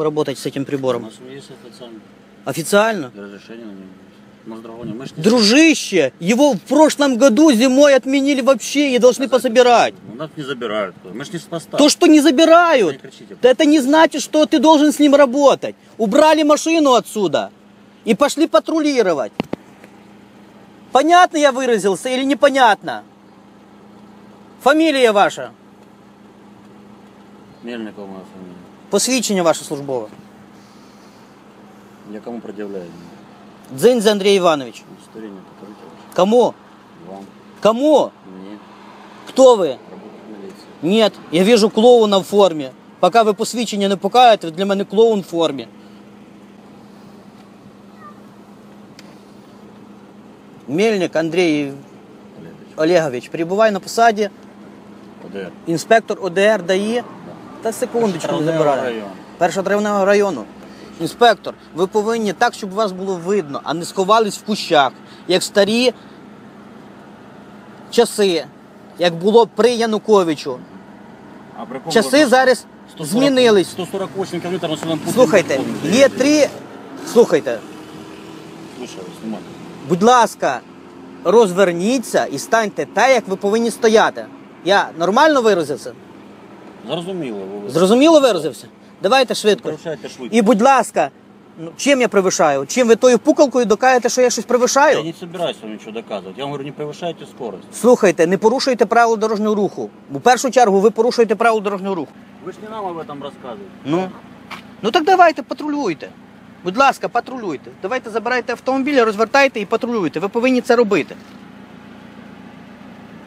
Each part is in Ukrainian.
работать с этим У прибором? нас есть официальное Официально? разрешение на него. Может, другого не. Дружище, его в прошлом году зимой отменили вообще и должны пособирать. Ну, нас не забирают. Мы ж не с поста. То, что не забирают, Не кричите. да это не значит, что ты должен с ним работать. Убрали машину отсюда и пошли патрулировать. Понятно я выразился или непонятно? Фамилия ваша, Мельникова моя фамилия. Посвідчення ваше службове. Я кому предъявляю? Дзиньзе Андрей Иванович. Удостоверение покажите ваше. Кому? Вам. Кому? Мне. Кто вы? Работать в милиции. Нет, я вижу клоуна в формі. Поки ви посвідчення не покажете, для мене клоун в формі. Мельник Андрій Олегович. Перебуває на посаді ОДР. інспектор ОДР ДАІ. Та секундочку не району. Першотравневого району. Інспектор, ви повинні так, щоб вас було видно, а не сховались в кущах, як старі часи, як було при Януковичу. А при ком Часи зараз 140 змінились. 148 километров на Путин Слухайте, є три. Слухайте, Слушаю, снимай. будь ласка, розверніться і станьте так, як ви повинні стояти. Я нормально виразився? Зрозуміло. ви- Зрозуміло виразився? Давайте швидко. Превышаєте швидкість. І будь ласка, ну чим я превишаю? Чим ви тою пукалкою докажете, що я щось Я превишаю? не собираюсь вам ничего доказывать. Я вам говорю, не превышайте скорость. Слухайте, не порушуйте правила дорожнього руху. У першу чергу ви порушуєте правила дорожнього руху. Вы ж не нам об этом рассказываете. Ну. Ну так давайте патрулюйте. Будь ласка, патрулюйте. Давайте забирайте автомобіль, розвертайте і патрулюйте. Ви повинні це робити.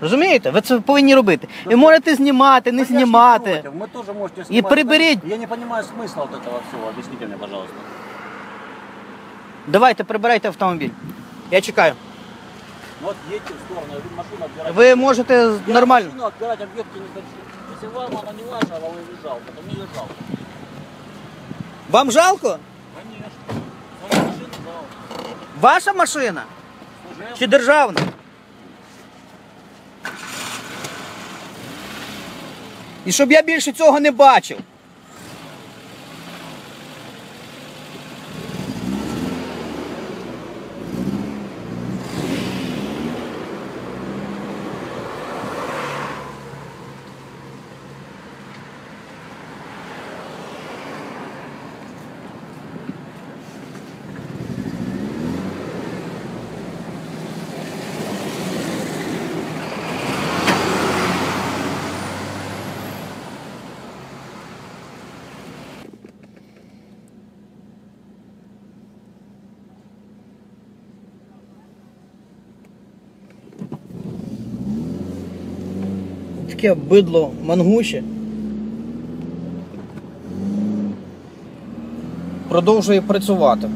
Розумієте? Ви це повинні робити. Ви можете знімати, не Так я ж знімати. против, Мы тоже можете И снимать. приберите. Я не понимаю смысла вот этого всего. Объясните мне, пожалуйста. Давайте прибирайте автомобіль. Я чекаю. Ну вот едьте в сторону, я буду машину отбирать. Ви можете Я нормально. машину отбирать объекты не хочу. Если вам она не ваша, а вам ее жалко, то мне ее жалко. Вам жалко? Конечно. Свою машину жалко. Ваша машина Служебная. чи державна? І щоб я більше цього не бачив. Таке бидло мангуші. Продовжує працювати.